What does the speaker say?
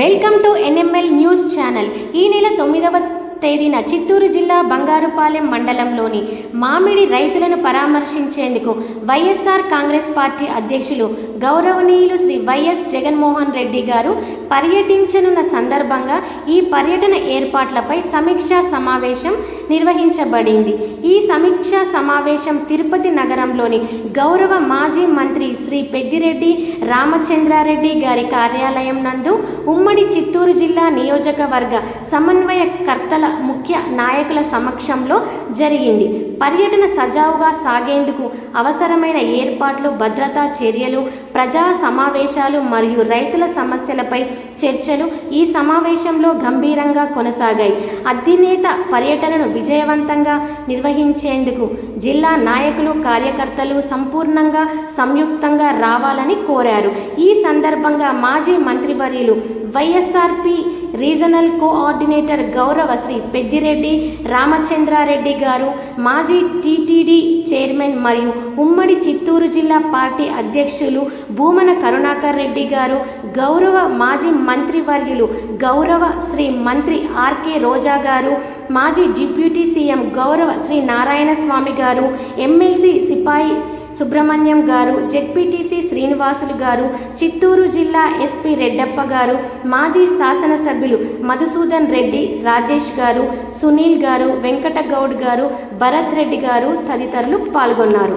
Welcome to NML news channel. ఈ నెల తొమ్మిదవ తేదీన చిత్తూరు జిల్లా బంగారుపాలెం మండలంలోని మామిడి రైతులను పరామర్శించేందుకు వైఎస్ఆర్ కాంగ్రెస్ పార్టీ అధ్యక్షులు గౌరవనీయులు శ్రీ వైఎస్ జగన్మోహన్ రెడ్డి గారు పర్యటించనున్న సందర్భంగా ఈ పర్యటన ఏర్పాట్లపై సమీక్షా సమావేశం నిర్వహించబడింది. ఈ సమీక్షా సమావేశం తిరుపతి నగరంలోని గౌరవ మాజీ మంత్రి శ్రీ పెద్దిరెడ్డి రామచంద్రారెడ్డి గారి కార్యాలయం నందు ఉమ్మడి చిత్తూరు జిల్లా నియోజకవర్గ సమన్వయకర్తల ముఖ్య నాయకుల సమక్షంలో జరిగింది. పర్యటన సజావుగా సాగేందుకు అవసరమైన ఏర్పాట్లు భద్రతా చర్యలు ప్రజా సమావేశాలు మరియు రైతుల సమస్యలపై చర్చలు ఈ సమావేశంలో గంభీరంగా కొనసాగాయి. అధినేత పర్యటనను విజయవంతంగా నిర్వహించేందుకు జిల్లా నాయకులు కార్యకర్తలు సంపూర్ణంగా సంయుక్తంగా రావాలని కోరారు. ఈ సందర్భంగా మాజీ మంత్రివర్యులు వైఎస్ఆర్పి రీజనల్ కోఆర్డినేటర్ గౌరవ శ్రీ పెద్దిరెడ్డి రామచంద్రారెడ్డి గారు మాజీ టీటీడీ చైర్మన్ మరియు ఉమ్మడి చిత్తూరు జిల్లా పార్టీ అధ్యక్షులు భూమన కరుణాకర్ రెడ్డి గారు గౌరవ మాజీ మంత్రివర్యులు గౌరవ శ్రీ మంత్రి ఆర్కే రోజా గారు మాజీ డిప్యూటీ సీఎం గౌరవ శ్రీ నారాయణ స్వామి గారు ఎమ్మెల్సీ సిపాయి సుబ్రహ్మణ్యం గారు జెడ్పీటీసీ శ్రీనివాసులు గారు చిత్తూరు జిల్లా ఎస్పీ రెడ్డప్ప గారు మాజీ శాసనసభ్యులు మధుసూదన్ రెడ్డి రాజేష్ గారు సునీల్ గారు వెంకటగౌడ్ గారు భరత్ రెడ్డి గారు తదితరులు పాల్గొన్నారు.